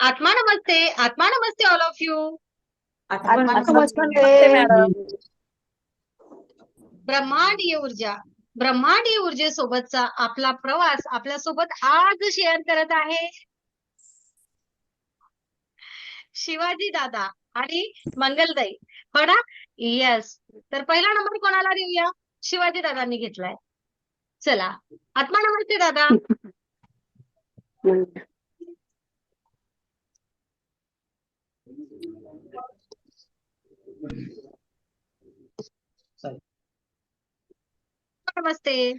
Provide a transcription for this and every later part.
आत्मा नमस्ते आत्मा नमस्ते all of you ब्रह्मांडीय ऊर्जा ब्रह्मांडीय ऊर्जेसोबतचा आपला प्रवास आपल्यासोबत आज शेअर करत आहे शिवाजी दादा आणि मंगलदाई. हो ना येस तर पहिला नंबर कोणाला देऊया? शिवाजी दादांनी घेतलाय. चला. आत्मा नमस्ते दादा नमस्ते.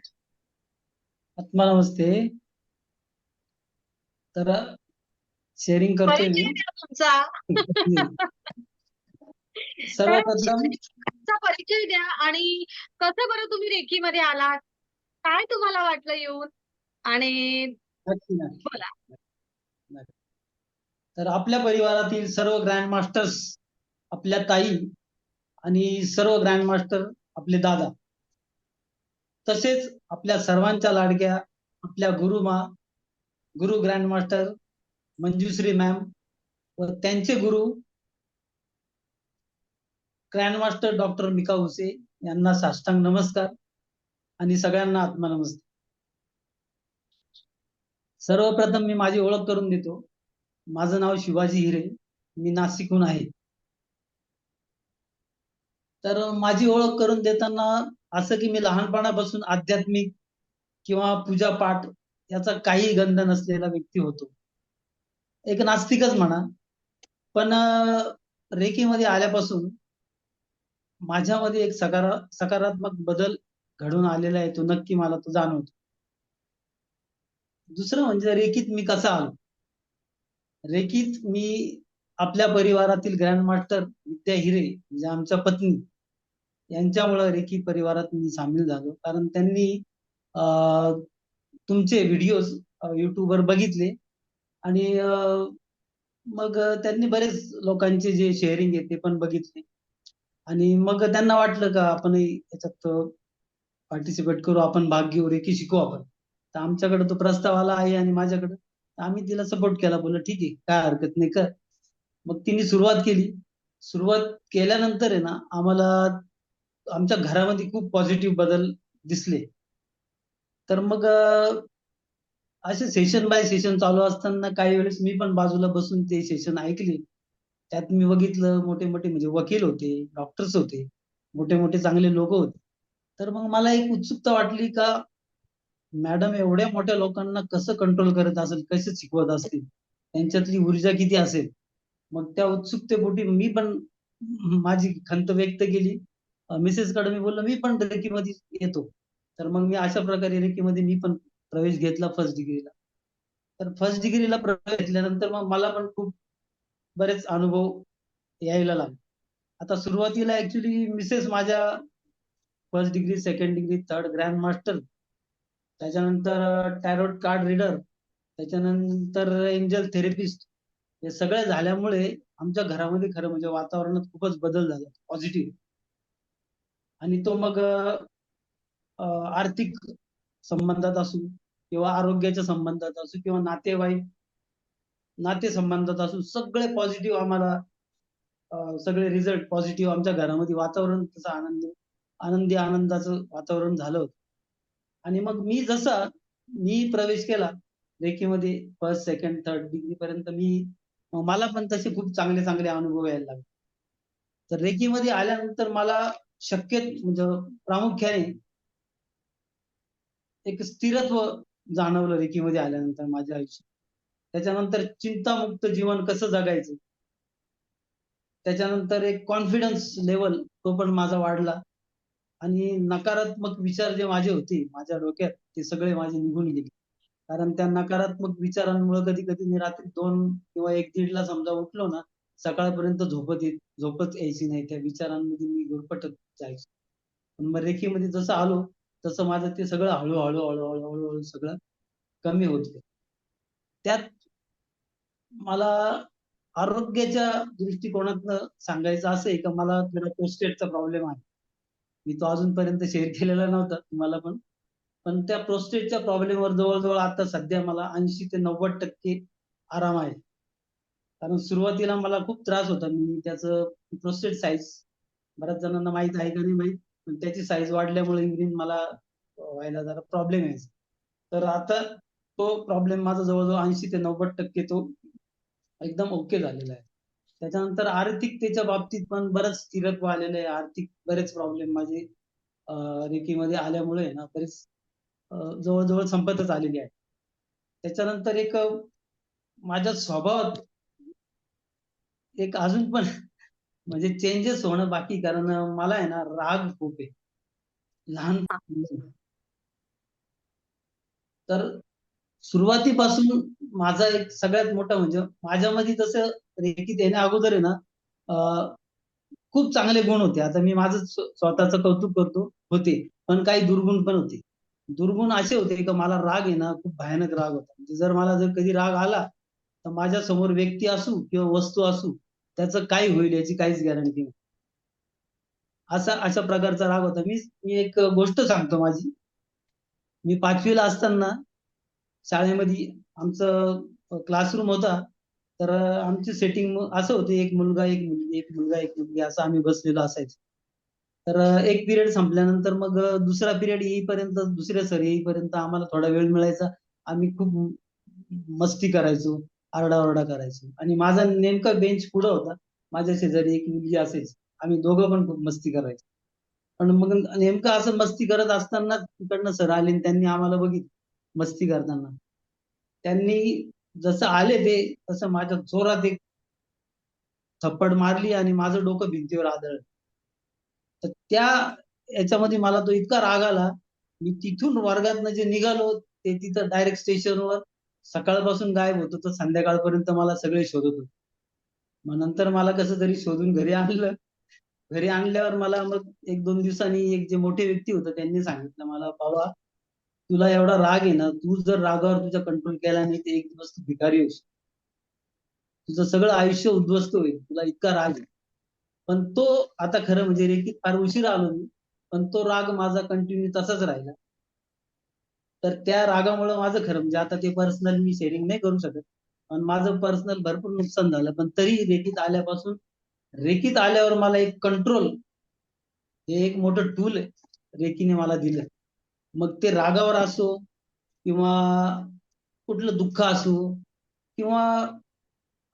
आत्मा नमस्ते. तर शेअरिंग करतोय मी. सर्वप्रथम परिचय द्या आणि कसं बरं तुम्ही रेकीमध्ये आलात? काय तुम्हाला वाटलं येऊन? आणि बोला. तर आपल्या परिवारातील सर्व ग्रँड मास्टर्स आपल्या ताई आणि सर्व ग्रँड मास्टर आपले दादा. तसेच आपल्या सर्वांच्या लाडक्या आपल्या गुरुमा गुरु ग्रँड मास्टर मंजुश्री मॅम व त्यांचे गुरु ग्रँड मास्टर डॉक्टर मिका हुसे यांना साष्टांग नमस्कार आणि सगळ्यांना आत्मा नमस्कार. सर्वप्रथम मी माझी ओळख करून देतो. माझं नाव शिवाजी हिरे. मी नाशिकहून आहे. तर माझी ओळख करून देताना असं की मी लहानपणापासून आध्यात्मिक किंवा पूजा पाठ याचा काही गंध नसलेला व्यक्ती होतो. एक नास्तिकच म्हणा. पण अं, रेकीमध्ये आल्यापासून माझ्यामध्ये एक सकारा सकारात्मक बदल घडून आलेला आहे तो नक्की मला तो जाणवतो. दुसरं म्हणजे रेकीत मी कसा आलो? रेकीत मी आपल्या परिवारातील ग्रँड मास्टर विद्या हिरे म्हणजे आमच्या पत्नी यांच्यामुळे रेकी परिवारात मी सामील झालो. कारण त्यांनी तुमचे व्हिडिओज युट्यूबवर बघितले. आणि मग त्यांनी बरेच लोकांचे जे शेअरिंग आहे ते पण बघितले. आणि मग त्यांना वाटलं का आपण याच्यात पार्टिसिपेट करू आपण भाग घेऊ रेकी शिकू आपण. तर आमच्याकडे तो प्रस्ताव आला आहे आणि माझ्याकडे. आम्ही तिला सपोर्ट केला. बोललो ठीक आहे काय हरकत नाही कर. मग तिने सुरुवात केली. सुरुवात केल्यानंतर आहे ना आम्हाला आमच्या घरामध्ये खूप पॉझिटिव्ह बदल दिसले. तर मग असे सेशन बाय सेशन चालू असताना काही वेळेस मी पण बाजूला बसून ते सेशन ऐकले. त्यात मी बघितलं मोठे मोठे म्हणजे वकील होते डॉक्टर्स होते मोठे मोठे चांगले लोक होते. तर मग मला एक उत्सुकता वाटली का मॅडम एवढ्या मोठ्या लोकांना कसं कंट्रोल करत असेल कसे शिकवत असतील? त्यांच्यातली ऊर्जा किती असेल? मग त्या उत्सुकतेपोटी मी पण माझी खंत व्यक्त केली. मिसेस कडे मी बोललो मी पण रेकीमध्ये येतो. तर मग मी अशा प्रकारे रेकीमध्ये मी पण प्रवेश घेतला फर्स्ट डिग्रीला तर फर्स्ट डिग्रीला प्रवेश घेतल्यानंतर मग मला पण खूप बरेच अनुभव यायला लागले. आता सुरुवातीला ऍक्च्युली मिसेस माझ्या first degree second degree third grand master त्याच्यानंतर टॅरोट कार्ड रीडर त्याच्यानंतर uh, एंजल थेरपिस्ट हे सगळं झाल्यामुळे आमच्या घरामध्ये खरं म्हणजे वातावरणात खूपच बदल झाला पॉझिटिव्ह आणि तो मग आर्थिक संबंधात असू किंवा आरोग्याच्या संबंधात असू किंवा नातेवाईक नाते संबंधात असू सगळे पॉझिटिव्ह आम्हाला सगळे रिझल्ट पॉझिटिव्ह आमच्या घरामध्ये वातावरण तसं आनंद आनंदी आनंदाचं वातावरण झालं होतं. आणि मग मी जसा मी प्रवेश केला रेखीमध्ये फर्स्ट सेकंड थर्ड डिग्री पर्यंत मी मला पण तसे खूप चांगले चांगले अनुभव यायला लागले. तर रेकीमध्ये आल्यानंतर मला शक्य म्हणजे प्रामुख्याने एक स्थिरत्व जाणवलं रेकीमध्ये आल्यानंतर माझ्या आयुष्यात. त्याच्यानंतर चिंतामुक्त जीवन कसं जगायचं? त्याच्यानंतर एक कॉन्फिडन्स लेवल तो पण माझा वाढला. आणि नकारात्मक विचार जे माझे होते माझ्या डोक्यात ते सगळे माझे निघून गेले. कारण त्या नकारात्मक विचारांमुळे कधी कधी मी रात्री दोन किंवा एक दीडला समजा उठलो ना सकाळपर्यंत झोपत येत झोपच यायची नाही. त्या विचारांमध्ये मी गुरपटत जायचो. पण मग रेखीमध्ये जसं आलो तसं माझं ते सगळं हळूहळू हळूहळू हळूहळू सगळं कमी होत त्यात मला आरोग्याच्या दृष्टिकोनातनं सांगायचं असं आहे का मला थोडा प्रोस्टेटचा प्रॉब्लेम आहे. मी तो अजूनपर्यंत शेअर केलेला नव्हता तुम्हाला पण पण त्या प्रोस्टेटच्या प्रॉब्लेमवर जवळजवळ आता सध्या मला ऐंशी ते नव्वद टक्के आराम आहे. कारण सुरुवातीला मला खूप त्रास होता. मी त्याचं प्रोस्टेट साईज बऱ्याच जणांना माहीत आहे का नाही माहीत पण त्याची साईज वाढल्यामुळे युरिन मला व्हायला जरा प्रॉब्लेम यायचा तर आता तो प्रॉब्लेम माझा जवळजवळ ऐंशी ते नव्वद टक्के तो एकदम ओके झालेला आहे. त्याच्यानंतर आर्थिकतेच्या बाबतीत पण बरंच स्थिरत्व आलेलं आहे. आर्थिक बरेच प्रॉब्लेम माझे रेकीमध्ये आल्यामुळे ना बरेच जवळजवळ संपतच आलेली आहे. त्याच्यानंतर एक माझ्या स्वभावात एक अजून पण म्हणजे चेंजेस होणं बाकी कारण मला आहे ना राग खूप आहे. लहान. तर सुरुवातीपासून माझा एक सगळ्यात मोठा म्हणजे माझ्यामध्ये जसं रेकीत येण्या अगोदर आहे ना अं, खूप चांगले गुण होते. आता मी माझं स्व- स्वतःचं कौतुक करतो होते. पण काही दुर्गुण पण होते. दुर्गुण असे होते की मला राग आहे ना खूप भयानक राग होता. म्हणजे जर मला जर कधी राग आला तर माझ्यासमोर व्यक्ती असू किंवा वस्तू असू त्याचं काय होईल याची काहीच गॅरंटी नाही. असा अशा प्रकारचा राग होता. मी मी एक गोष्ट सांगतो माझी. मी पाचवीला असताना शाळेमध्ये आमचं क्लासरूम होता. तर आमची सेटिंग असं होते. एक मुलगा एक मुलगी एक मुलगा एक मुलगी असं आम्ही बसलेलो असायचो. तर एक पिरियड संपल्यानंतर मग दुसरा पिरियड येईपर्यंत दुसऱ्या सर येईपर्यंत आम्हाला थोडा वेळ मिळायचा. आम्ही खूप मस्ती करायचो आरडाओरडा करायचो. आणि माझा नेमका बेंच पुढं होता. माझ्या शेजारी एक मुलगी असायची. आम्ही दोघं पण खूप मस्ती करायचो. पण मग नेमकं असं मस्ती करत असताना तिकडनं सर आले आणि त्यांनी आम्हाला बघितलं मस्ती करताना. त्यांनी जसं आले ते तसं माझ्या जोरात एक थप्पड मारली आणि माझं डोकं भिंतीवर आदळलं. तर त्या याच्यामध्ये मला तो इतका राग आला मी तिथून वर्गातनं जे निघालो ते तिथं डायरेक्ट स्टेशनवर सकाळपासून गायब होतो तर संध्याकाळपर्यंत मला सगळे शोधत होते. मग नंतर मला कसं तरी शोधून घरी आणलं. घरी आणल्यावर मला मग एक दोन दिवसांनी एक जे मोठे व्यक्ती होते त्यांनी सांगितलं मला बाबा तुला एवढा राग आहे ना तू जर रागावर तुझा कंट्रोल केला नाही ते एक दिवस तू भिकारी होशील. तुझं सगळं आयुष्य उद्ध्वस्त होईल तुला इतका राग आहे. पण तो आता खरं म्हणजे रेखीत फार उशीर आलो मी पण तो राग माझा कंटिन्यू तसाच राहिला. तर त्या रागामुळे माझं खरं म्हणजे आता ते पर्सनल मी शेअरिंग नाही करू शकत. पण माझं पर्सनल भरपूर नुकसान झालं. पण तरी रेखीत आल्यापासून रेखीत आल्यावर मला एक कंट्रोल हे एक मोठं टूल रेखीने मला दिलं. मग ते रागावर असो किंवा कुठलं दुःख असो किंवा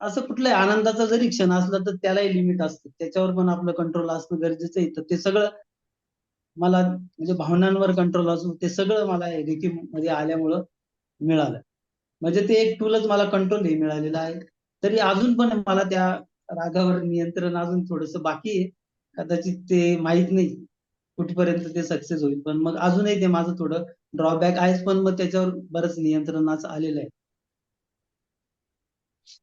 असं कुठलाही आनंदाचा जरी क्षण असला तर त्यालाही लिमिट असतं. त्याच्यावर पण आपलं कंट्रोल असणं गरजेचं आहे. तर ते सगळं मला म्हणजे भावनांवर कंट्रोल असो ते सगळं मला रेकी मध्ये आल्यामुळं मिळालं. म्हणजे ते एक टूलच मला कंट्रोल हे मिळालेलं आहे. तरी अजून पण मला त्या रागावर नियंत्रण अजून थोडस बाकी आहे. कदाचित ते माहीत नाही कुठपर्यंत ते सक्सेस होईल. पण मग अजूनही ते माझं थोडं ड्रॉबॅक आहेच. पण मग त्याच्यावर बरंच नियंत्रण आलेलं आहे.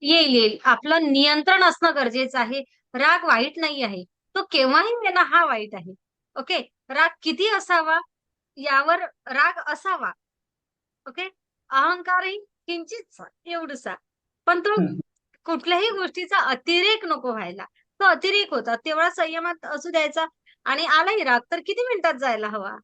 येईल येईल. आपलं नियंत्रण असणं गरजेचं आहे. राग वाईट नाही आहे. तो केव्हाही येणं हा वाईट आहे. ओके? राग किती असावा? यावर राग असावा. ओके? अहंकारही किंचितसा एवढसा. पण तो. कुठल्याही गोष्टीचा अतिरेक नको व्हायला. तो अतिरेक होता. तेवढा संयमात असू द्यायचा. आणि आलाही राग. तर किती मिनिटात जायला हवा?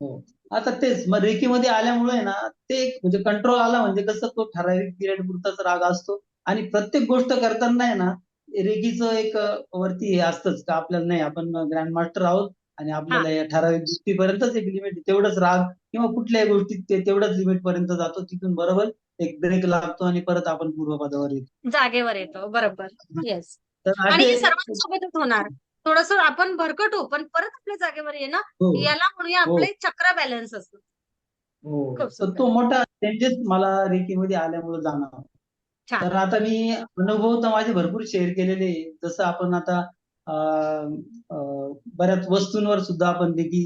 हो. आता तेच मग रेकीमध्ये आल्यामुळे ना ते म्हणजे कंट्रोल आला म्हणजे कसं तो ठराविक पिरियड पुरताच राग असतो. आणि प्रत्येक गोष्ट करताना आहे ना रेकीचं एक वरती हे असतंच का आपल्याला नाही आपण ग्रँड मास्टर आहोत आणि आपल्याला या ठराविक गोष्टीपर्यंतच एक लिमिट तेवढंच राग किंवा कुठल्याही गोष्टीत ते तेवढंच लिमिट पर्यंत जातो तिथून बरोबर एक ब्रेक लागतो आणि परत आपण पूर्वपदावर येतो. जागेवर येतो बरोबर. येस तर आणि सर्वांसोबतच होणार. थोडस आपण भरकटू पण परत आपल्या जागेवर येणं हो. याला म्हणूया हो. आपलं चक्र बॅलन्स असतो. हो. तो मोठा चेंजेस मला रेकीमध्ये आल्यामुळे जाणवला. छान. तर आता मी अनुभव तर माझे भरपूर शेअर केलेले. जसं आपण आता बऱ्याच वस्तूंवर सुद्धा आपण रेकी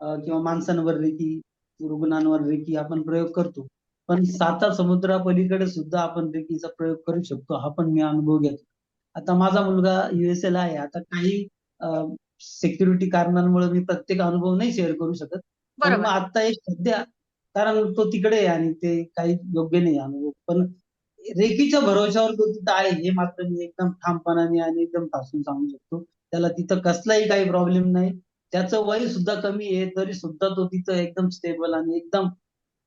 किंवा माणसांवर रेकी रुग्णांवर रेकी आपण प्रयोग करतो. पण साता समुद्रापलीकडे सुद्धा आपण रेकीचा प्रयोग करू शकतो. हा पण मी अनुभव घेतो. आता माझा मुलगा युएसए ला आहे. आता काही सिक्युरिटी कारणांमुळे मी प्रत्येक अनुभव नाही शेअर करू शकत. पण मग आता एक सध्या कारण तो तिकडे आहे आणि ते काही योग्य नाही अनुभव. पण रेकीच्या भरोश्यावर तो तिथं आहे हे मात्र मी एकदम ठामपणाने आणि एकदम ठासून सांगू शकतो. त्याला तिथं कसलाही काही प्रॉब्लेम नाही. त्याचं वय सुद्धा कमी आहे तरी सुद्धा तो तिथं एकदम स्टेबल आणि एकदम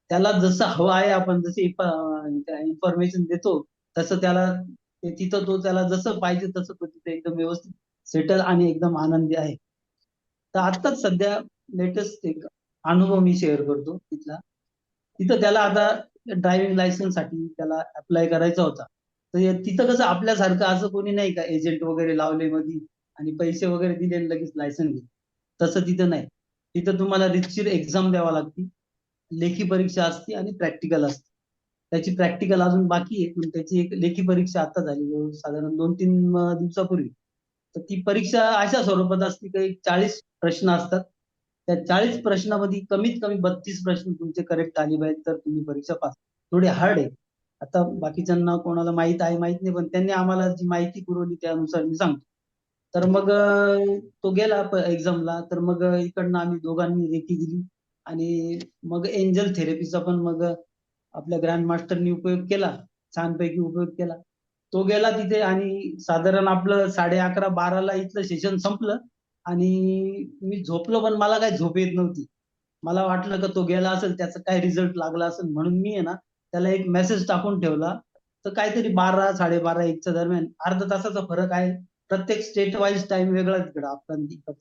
त्याला जसं हवं आहे आपण जसे इन्फॉर्मेशन देतो तसं त्याला ते तिथं तो त्याला जसं पाहिजे तसं तो तिथे एकदम व्यवस्थित सेटल आणि एकदम आनंदी आहे. तर आत्ताच सध्या लेटेस्ट एक अनुभव मी शेअर करतो तिथला. तिथं त्याला आता ड्रायव्हिंग लायसन्ससाठी त्याला अप्लाय करायचा होता. तर तिथं कसं आपल्यासारखं असं कोणी नाही का एजंट वगैरे लावले मध्ये आणि पैसे वगैरे दिले आणि लगेच लायसन्स घे तसं तिथं नाही. तिथं तुम्हाला रितशीर एक्झाम द्यावा लागते लेखी परीक्षा असते आणि प्रॅक्टिकल असते. त्याची प्रॅक्टिकल अजून बाकी आहे पण त्याची एक लेखी परीक्षा आता झाली साधारण दोन तीन दिवसापूर्वी. तर ती परीक्षा अशा स्वरूपात असते की चाळीस प्रश्न असतात. त्या चाळीस प्रश्नामध्ये कमीत कमी बत्तीस प्रश्न तुमचे करेक्ट आले पाहिजेत तर तुम्ही परीक्षा पास. थोडी हार्ड आहे आता बाकीच्यांना कोणाला माहीत आहे माहीत नाही पण त्यांनी आम्हाला जी माहिती पुरवली त्यानुसार मी सांगतो. तर मग तो गेला एक्झामला तर मग इकडनं आम्ही दोघांनी रेकी दिली. आणि मग एंजल थेरपीचा पण मग आपल्या ग्रँड मास्टरनी उपयोग केला छानपैकी उपयोग केला. तो गेला तिथे आणि साधारण आपलं साडे अकरा बाराला इथलं सेशन संपलं आणि मी झोपलो पण मला काही झोप येत नव्हती. मला वाटलं का तो गेला असेल त्याचा काय रिझल्ट लागला असेल म्हणून मी आहे ना त्याला एक मेसेज टाकून ठेवला. तर काहीतरी बारा साडेबारा एकच्या दरम्यान अर्धा तासाचा फरक आहे. प्रत्येक स्टेट वाईज टाइम वेगळा तिकडं आपला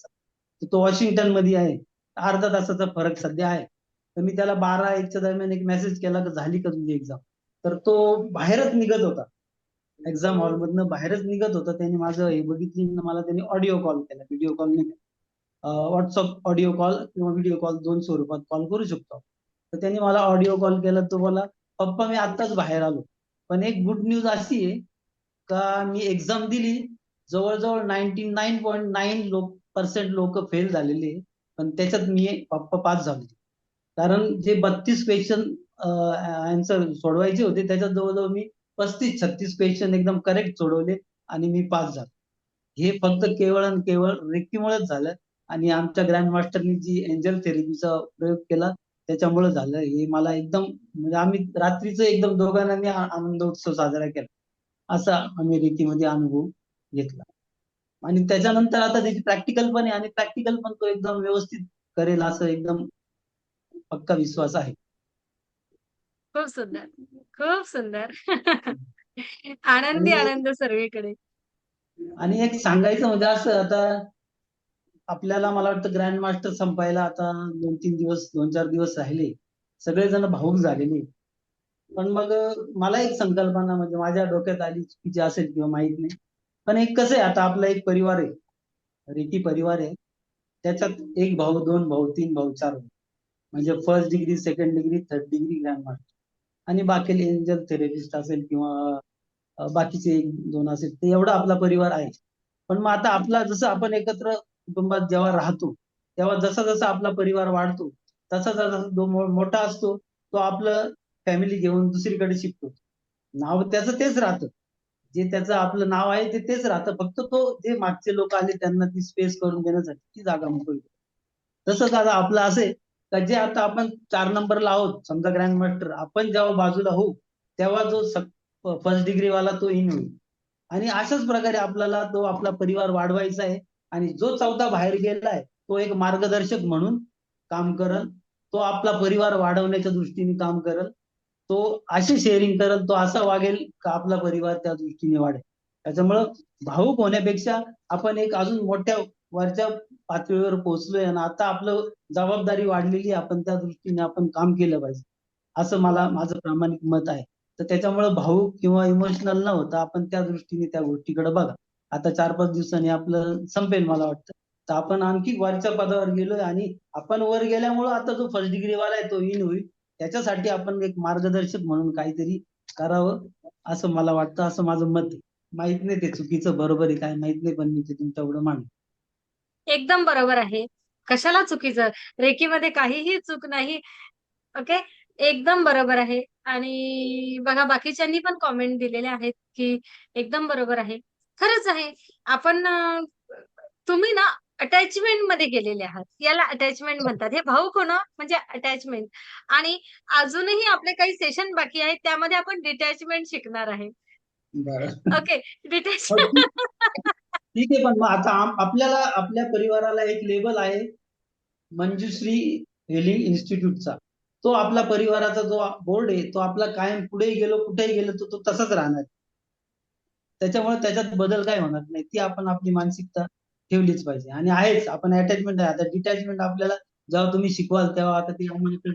तो वॉशिंग्टनमध्ये आहे. अर्धा तासाचा फरक सध्या आहे. तर मी त्याला बारा एकच्या दरम्यान एक मेसेज केला की झाली का तुझी एक्झाम तर तो बाहेरच निघत होता. एक्झाम हॉल मधनं बाहेरच निघत होता. त्यांनी माझं हे बघितली मला त्यांनी ऑडिओ कॉल. केला व्हिडिओ कॉल नाही व्हॉट्सअप ऑडिओ कॉल किंवा व्हिडिओ कॉल दोन स्वरूपात कॉल करू शकतो. तर त्यांनी मला ऑडिओ कॉल केला. तो मला पप्पा मी आत्ताच बाहेर आलो. पण एक गुड न्यूज अशी आहे का मी एक्झाम दिली. जवळजवळ नाईन्टी नाईन पॉईंट नाईन लोक पर्सेंट लोक फेल झालेले पण त्याच्यात मी पप्पा पास झाले. कारण जे बत्तीस क्वेश्चन आन्सर सोडवायचे होते त्याच्यात जवळजवळ मी पस्तीस छत्तीस क्वेश्चन एकदम करेक्ट सोडवले आणि मी पास झालो. हे फक्त केवळ आणि केवळ रेक्कीमुळेच झालं आणि आमच्या ग्रँड मास्टरनी जी एंजल थेरपीचा प्रयोग केला त्याच्यामुळे झालं. हे मला एकदम म्हणजे आम्ही रात्रीचं एकदम दोघांनी आनंद उत्सव साजरा केला. असा आम्ही रीतीमध्ये अनुभव घेतला. आणि त्याच्यानंतर आता त्याची प्रॅक्टिकल पण आहे आणि प्रॅक्टिकल पण तो एकदम व्यवस्थित करेल असं एकदम पक्का विश्वास आहे. खूप सुंदर खूप सुंदर. आनंदी आणि- आनंद सर्वीकडे. आणि एक सांगायचं म्हणजे असं आता आपल्याला मला वाटतं ग्रँड मास्टर संपायला आता दोन तीन दिवस दोन चार दिवस राहिले. सगळेजण भाऊक झालेले. पण मग मला एक संकल्पना म्हणजे माझ्या डोक्यात आली चुकीची असेल किंवा माहीत नाही. पण एक कसं आहे आता आपला एक परिवार आहे. रेकी परिवार आहे. त्याच्यात एक भाऊ दोन भाऊ तीन भाऊ चार भाऊ. म्हणजे first degree second degree third degree grand आणि बाकी एंजल थेरपिस्ट असेल किंवा बाकीचे एक दोन असेल ते एवढा आपला परिवार आहे. पण मग आता आपला जसं आपण एकत्र कुटुंबात जेव्हा राहतो तेव्हा जसा जसा आपला परिवार वाढतो तसा जसा जो मोठा असतो तो आपलं फॅमिली घेऊन दुसरीकडे शिफ्ट होतो नाव त्याचं तेच राहतं. जे त्याचं आपलं नाव आहे ते तेच राहतं. फक्त तो जे मागचे लोक आले त्यांना ती स्पेस करून देण्यासाठी ती जागा मोकळी तसंच आता आपलं असं आहे का जे आता आपण चार नंबरला आहोत समजा ग्रँड मास्टर आपण जेव्हा बाजूला होऊ तेव्हा जो फर्स्ट डिग्री वाला तो इन होईल. आणि अशाच प्रकारे आपल्याला तो आपला परिवार वाढवायचा आहे आणि जो चौथा बाहेर गेलाय तो एक मार्गदर्शक म्हणून काम करल तो आपला परिवार वाढवण्याच्या दृष्टीने काम करल तो अशी शेअरिंग करल तो असा वागेल का आपला परिवार त्या दृष्टीने वाढेल. त्याच्यामुळं भाऊक होण्यापेक्षा आपण एक अजून मोठ्या वरच्या पातळीवर पोहोचलोय आणि आता आपलं जबाबदारी वाढलेली आपण त्या दृष्टीने आपण काम केलं पाहिजे. असं मला माझं प्रामाणिक मत आहे. तर त्याच्यामुळे भाऊक किंवा इमोशनल न होता आपण त्या दृष्टीने त्या गोष्टीकडे बघा. आता चार पाच दिवसांनी आपलं संपेल मला वाटतं. तर आपण आणखी वरच्या पदावर गेलोय आणि आपण वर गेल्यामुळं आता जो फर्स्ट डिग्री वाला आहे तो इन होईल. त्याच्यासाठी आपण एक मार्गदर्शक म्हणून काहीतरी करावं असं मला वाटतं असं माझं मत आहे. माहीत नाही ते चुकीचं बरोबर आहे काय माहीत नाही पण मी ते तुमच्या एवढं मांडलं एकदम बरोबर आहे. कशाला चुकीचं? रेकीमध्ये काहीही चूक नाही. ओके? एकदम बरोबर आहे. आणि बघा बाकीच्यांनी पण कॉमेंट दिलेले आहेत की एकदम बरोबर आहे. खरंच आहे. आपण तुम्ही ना अटॅचमेंटमध्ये गेलेले आहात. याला अटॅचमेंट म्हणतात. हे भाऊक होणं म्हणजे अटॅचमेंट आणि अजूनही आपले काही सेशन बाकी आहेत. त्यामध्ये आपण डिटॅचमेंट शिकणार आहे. ओके? डिटॅच हो, ठीक आहे पण मग आता आपल्याला आपल्या परिवाराला एक लेबल आहे म्हणजे मंजुश्री हेलिंग इन्स्टिट्यूटचा. तो आपला परिवाराचा जो बोर्ड आहे तो आपला कायम पुढेही गेलो कुठेही गेलो तो तो तसाच राहणार त्याच्यामुळे त्याच्यात बदल काय होणार नाही ती आपण आपली मानसिकता ठेवलीच पाहिजे. आणि आहेच आपण अटॅचमेंट आहे. आता डिटॅचमेंट आपल्याला जेव्हा तुम्ही शिकवाल तेव्हा आता ती आम्हाला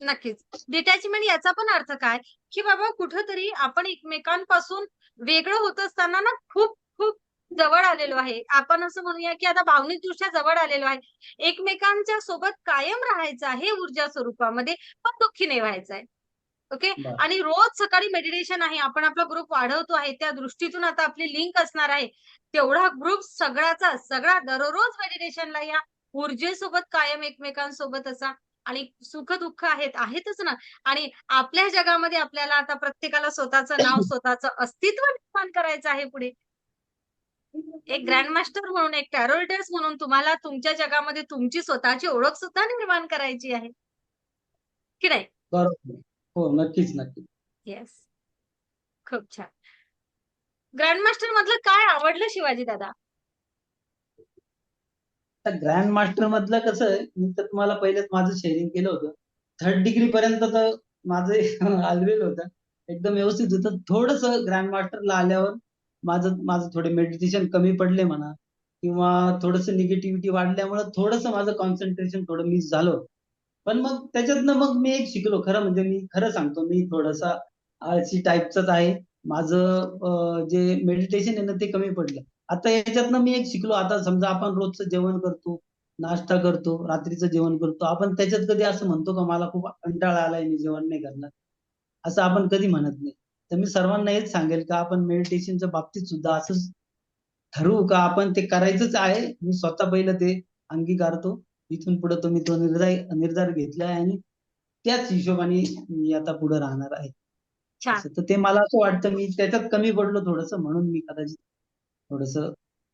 नक्कीच. डिटॅचमेंट याचा पण अर्थ काय? की बाबा कुठंतरी आपण एकमेकांपासून वेगळं होत असताना ना खूप खूप जवळ आलेलो आहे. आपण असं म्हणूया की आता भावनिक दृष्ट्या जवळ आलेलो आहे. एकमेकांच्या सोबत कायम राहायचं आहे ऊर्जा स्वरूपामध्ये पण दुःखी नाही व्हायचं आहे ओके. आणि रोज सकाळी मेडिटेशन आहे. आपण आपला ग्रुप वाढवतो आहे. त्या दृष्टीतून आता आपली लिंक असणार आहे. तेवढा ग्रुप सगळ्याचा सगळा दररोज मेडिटेशनला या. ऊर्जेसोबत कायम एकमेकांसोबत असा. आणि सुख दुःख आहेत आहेतच ना. आणि आपल्या जगामध्ये आपल्याला आता प्रत्येकाला स्वतःचं नाव स्वतःचं अस्तित्व निर्माण करायचं आहे पुढे. एक ग्रँडमास्टर म्हणून एक टॅरोल्टर्स म्हणून तुम्हाला तुमच्या जगामध्ये तुमची स्वतःची ओळख सुद्धा निर्माण करायची आहे. की नाही? बरोबर. हो नक्कीच नक्कीच. येस खूप छान. ग्रँडमास्टर मधलं काय आवडलं शिवाजी दादा? ग्रँड मास्टर मधलं कसं आहे मी तर तुम्हाला पहिलेच माझं शेअरिंग केलं होतं. थर्ड डिग्री पर्यंत तर माझं आलवेल होतं. एकदम व्यवस्थित होतं. थोडस ग्रँड मास्टरला आल्यावर माझं माझं थोडे मेडिटेशन कमी पडले म्हणा किंवा थोडस निगेटिव्हिटी वाढल्यामुळे थोडस माझं कॉन्सन्ट्रेशन थोडं मिस झालं. पण मग त्याच्यातनं मग मी एक शिकलो. खरं म्हणजे मी खरं सांगतो मी थोडासा आळशी टाईपचाच आहे. माझं जे मेडिटेशन आहे ना ते कमी पडलं. आता याच्यातनं मी एक शिकलो. आता समजा आपण रोजचं जेवण करतो नाश्ता करतो रात्रीचं जेवण करतो. आपण त्याच्यात कधी असं म्हणतो का मला खूप कंटाळा आलाय मी जेवण नाही करणार. असं आपण कधी म्हणत नाही. तर मी सर्वांना हेच सांगेल का आपण मेडिटेशनच्या बाबतीत सुद्धा असंच ठरवू का? आपण ते करायचंच आहे. मी स्वतः पहिलं ते अंगीकारतो. इथून पुढे तो मी तो निर्धार निर्धार घेतलाय आणि त्याच हिशोबाने मी आता पुढे राहणार आहे. तर ते मला असं वाटतं मी त्याच्यात कमी पडलो थोडस म्हणून मी कदाचित थोडस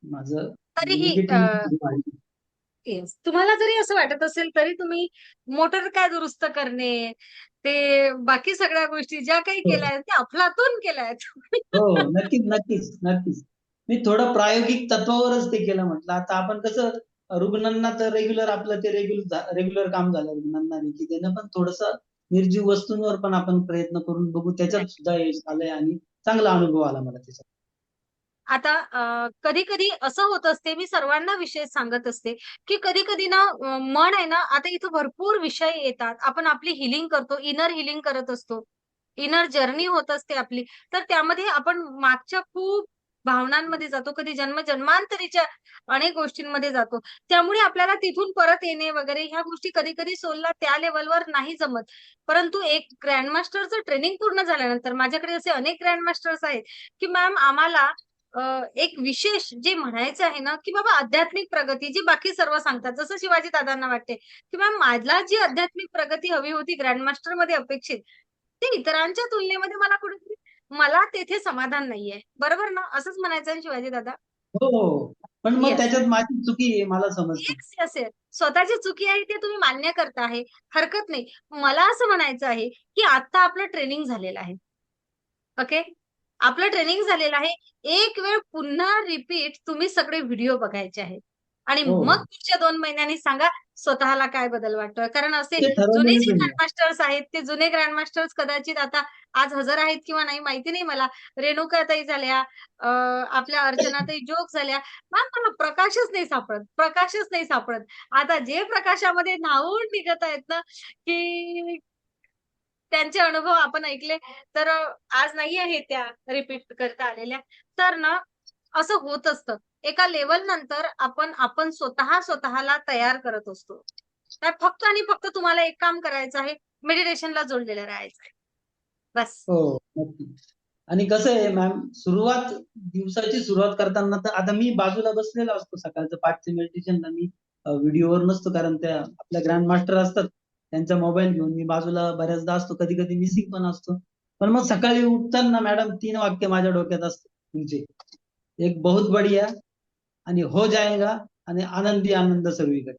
माझं तुम्हाला जरी असं वाटत असेल तरी तुम्ही मोटर काय दुरुस्त करणे? ते बाकी सगळ्या गोष्टी ज्या काही हो. केल्या आहेत त्या अफलातून केल्या आहेत. हो हो नक्कीच नक्कीच नक्कीच. मी थोडं प्रायोगिक तत्वावरच ते केलं म्हटलं. आता आपण कसं रुग्णांना तर रेग्युलर आपलं ते रेग्युलर रेग्युलर काम झालं रुग्णांना रेकी देणं पण थोडस निर्जीव वस्तूंवर पण आपण प्रयत्न करून बघू. त्याच्यात सुद्धा यश आलंय आणि चांगला अनुभव आला मला त्याचा आता कधी कधी असं होत असते मी सर्वांना विषय सांगत असते की कधी कधी ना मन आहे ना आता इथं भरपूर विषय येतात. आपण आपली हिलिंग करतो इनर हिलिंग करत असतो. इनर जर्नी होत असते आपली. तर त्यामध्ये आपण मागच्या खूप भावनांमध्ये जातो. कधी जन्म जन्मांतरीच्या अनेक गोष्टींमध्ये जातो. त्यामुळे आपल्याला तिथून परत येणे वगैरे ह्या गोष्टी कधी कधी सोलला त्या लेवलवर नाही जमत. परंतु एक ग्रँडमास्टरचं ट्रेनिंग पूर्ण झाल्यानंतर माझ्याकडे असे अनेक ग्रँडमास्टर्स आहेत की मॅम आम्हाला एक विशेष जे म्हणायचं आहे ना की बाबा आध्यात्मिक प्रगती जी बाकी सर्व सांगतात जसं शिवाजी दादांना वाटते की मॅम मला जी आध्यात्मिक प्रगती हवी होती ग्रँडमास्टरमध्ये अपेक्षित ते इतरांच्या तुलनेमध्ये मला कुठेतरी मला तेथे समाधान नाहीये. बरोबर ना? असंच म्हणायचं आहे शिवाजी दादा? हो हो. पण मग. त्याच्यात माझी चुकी आहे मला समजते स्वतःची चुकी आहे ते तुम्ही मान्य करता आहे. हरकत नाही. मला असं म्हणायचं आहे की आता आपलं ट्रेनिंग झालेलं आहे. ओके? आपलं ट्रेनिंग झालेलं आहे. एक वेळ पुन्हा रिपीट तुम्ही सगळे व्हिडिओ बघायचे आहेत. आणि हो. मग पुढच्या दोन महिन्यांनी सांगा स्वतःला काय बदल वाटतोय. कारण असे जुने जे. ग्रँडमास्टर्स आहेत ते जुने ग्रँडमास्टर्स कदाचित आता आज हजर आहेत किंवा नाही माहिती नाही मला. रेणुकाताई झाल्या आपल्या अर्चनाताई जोग झाल्या. मॅम मला प्रकाशच नाही सापडत. प्रकाशच नाही सापडत. आता जे प्रकाशामध्ये न्हावून निघत आहेत ना की त्यांचे अनुभव आपण ऐकले. तर आज नाही आहे त्या रिपीट करता आलेल्या. तर ना असं होत असतं. एका लेवल नंतर आपण आपण स्वतः स्वतःला तयार करत असतो. तर फक्त आणि फक्त तुम्हाला एक काम करायचं आहे. मेडिटेशनला जोडलेलं राहायचं आहे. बस. हो आणि कसं आहे मॅम सुरुवात दिवसाची सुरुवात करताना तर आता मी बाजूला बसलेलो असतो सकाळचं पाचचे मेडिटेशनला मी व्हिडिओवर नसतो कारण त्या आपल्या ग्रँड मास्टर असतात. त्यांचा मोबाईल घेऊन मी बाजूला बऱ्याचदा असतो कधी कधी मिसिंग पण असतो. पण मग सकाळी उठताना मॅडम तीन वाक्य माझ्या डोक्यात असतात तुमचे. एक बहुत बढिया आणि हो जाएगा आणि आनंदी आनंद सर्वीकडे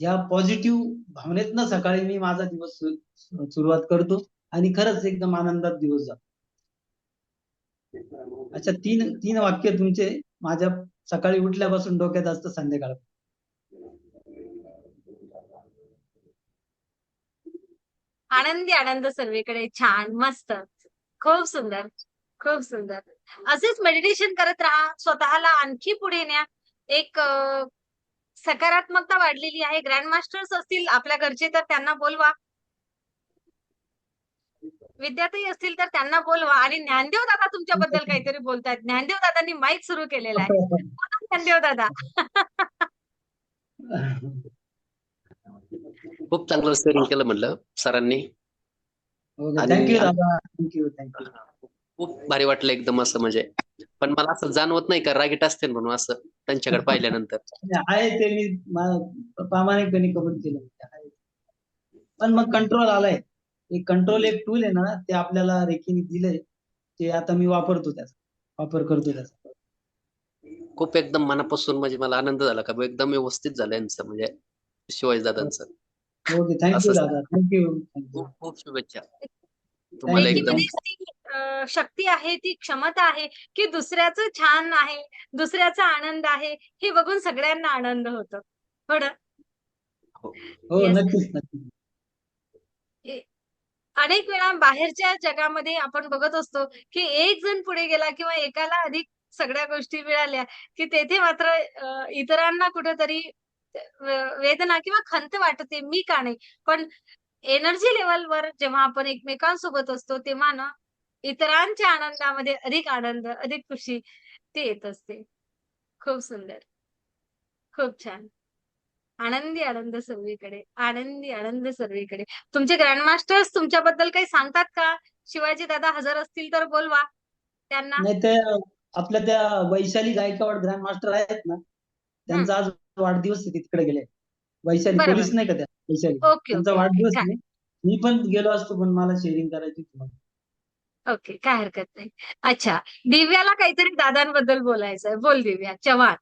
या पॉझिटिव्ह भावनेतनं सकाळी मी माझा दिवस सुरुवात करतो आणि खरंच एकदम आनंदात दिवस जातो. अच्छा तीन तीन वाक्य तुमचे माझ्या सकाळी उठल्यापासून डोक्यात असतं संध्याकाळ आनंदी आनंद सर्वीकडे छान मस्त. खूप सुंदर खूप सुंदर. असेच मेडिटेशन करत राहा. स्वतःला आणखी पुढे न्या. एक सकारात्मकता वाढलेली आहे. ग्रँड मास्टर्स असतील आपल्या घरचे तर त्यांना बोलवा. विद्यार्थी असतील तर त्यांना बोलवा. आणि ज्ञानदेव दादा तुमच्याबद्दल काहीतरी बोलतायत. ज्ञानदेव दादांनी माईक सुरू केलेला आहे. ज्ञानदेव दादा. खूप चांगलं स्टेरिंग केलं म्हणलं सरांनी. थँक्यू थँक्यू थँक्यू खूप भारी वाटलं एकदम असं म्हणजे. पण मला असं जाणवत नाही का रागीट असते म्हणून असं त्यांच्याकडे पाहिल्यानंतर. आहे ते मी प्रामाणिकपणे कबूल केलं. पण मग कंट्रोल आलाय. एक कंट्रोल एक टूल आहे ना ते आपल्याला रेखीने दिलंय. ते आता मी वापरतो त्याचा. वापर करतो त्याचा. खूप एकदम मनापासून म्हणजे मला आनंद झाला का एकदम व्यवस्थित झालं यांचं म्हणजे शिवाजी दादांचं. ओके थँक्यू असं- दादा थँक्यू थँक्यू. खूप खूप शुभेच्छा. तुम्हाला एकदम ती अ, शक्ती आहे ती क्षमता आहे की दुसऱ्याचं छान आहे दुसऱ्याचा आनंद आहे हे बघून सगळ्यांना आनंद होतो. हो ना? हो. Yes. नक्कीच नक्कीच. अनेक वेळा बाहेरच्या जगामध्ये आपण बघत असतो की एक जण पुढे गेला किंवा एकाला अधिक सगळ्या गोष्टी मिळाल्या की तेथे मात्र अ, इतरांना कुठेतरी वेदना किंवा खंत वाटते मी का नाही? पण एनर्जी लेवलवर जेव्हा आपण एकमेकांसोबत असतो तेव्हा ना इतरांच्या आनंदामध्ये अधिक आनंद अधिक खुशी ते येत असते. खूप सुंदर. खूप छान. आनंदी आनंद सर्वीकडे आनंदी आनंद सर्वीकडे तुमचे ग्रँड मास्टर्स तुमच्याबद्दल काही सांगतात का? शिवाजी दादा हजर असतील तर बोलवा. त्यांना. नाही ते आपल्या त्या वैशाली गायकवाड ग्रँड मास्टर आहेत ना त्यांचा आज वाढदिवस आहे तिकडे गेले. वैशाली बरोबर. पोलीस नाही का त्या वैशाली. ओके त्यांचा वाढदिवस आहे. मी पण गेलो असतो पण मला शेअरिंग करायची. ओके काय हरकत नाही. अच्छा दिव्याला काहीतरी दादांबद्दल बोलायचंय. बोल दिव्या चव्हाण.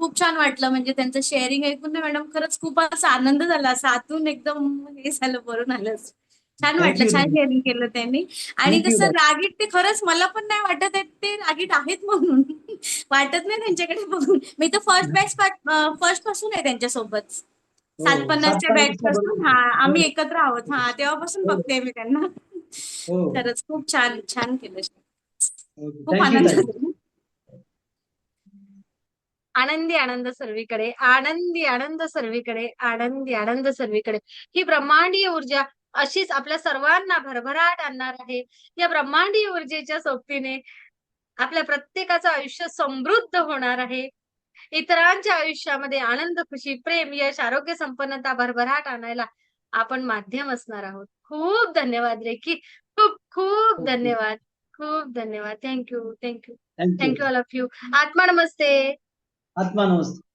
खूप छान वाटलं म्हणजे त्यांचं शेअरिंग ऐकून ना मॅडम खरंच खूप असा आनंद झाला. असं आतून एकदम हे झालं भरून आलं. छान वाटलं छान. शेअरिंग केलं त्यांनी. आणि Thank you, कसं. रागीट ते खरंच मला पण नाही वाटत आहे ते रागीट आहेत म्हणून. वाटत नाही त्यांच्याकडे बघून. मी तर फर्स्ट बॅच फर्स्टपासून आहे त्यांच्यासोबत. हो, सात पन्नासच्या सात बॅच पन्नासच्या पासून बरोबर. हा आम्ही एकत्र आहोत हा तेव्हापासून हो. बघते मी त्यांना. हो. खरंच खूप छान छान केलं. खूप थँक्यू आनंद ताई झाला. आनंदी आनंद सर्वीकडे आनंदी आनंद सर्वीकडे आनंदी आनंद सर्वीकडे. ही ब्रह्मांडीय ऊर्जा अशीच आपल्या सर्वांना भरभराट आणणार आहे. या ब्रह्मांडीय ऊर्जेच्या सोबतीने आपल्या प्रत्येकाचं आयुष्य समृद्ध होणार आहे. इतरांच्या आयुष्यामध्ये आनंद खुशी प्रेम यश आरोग्य संपन्नता भरभराट आणायला आपण माध्यम असणार आहोत. खूप धन्यवाद रेखी. खूप खूप. धन्यवाद. खूप धन्यवाद. Thank you thank you thank you all of you आत्मा नमस्ते. आत्मा नमस्ते.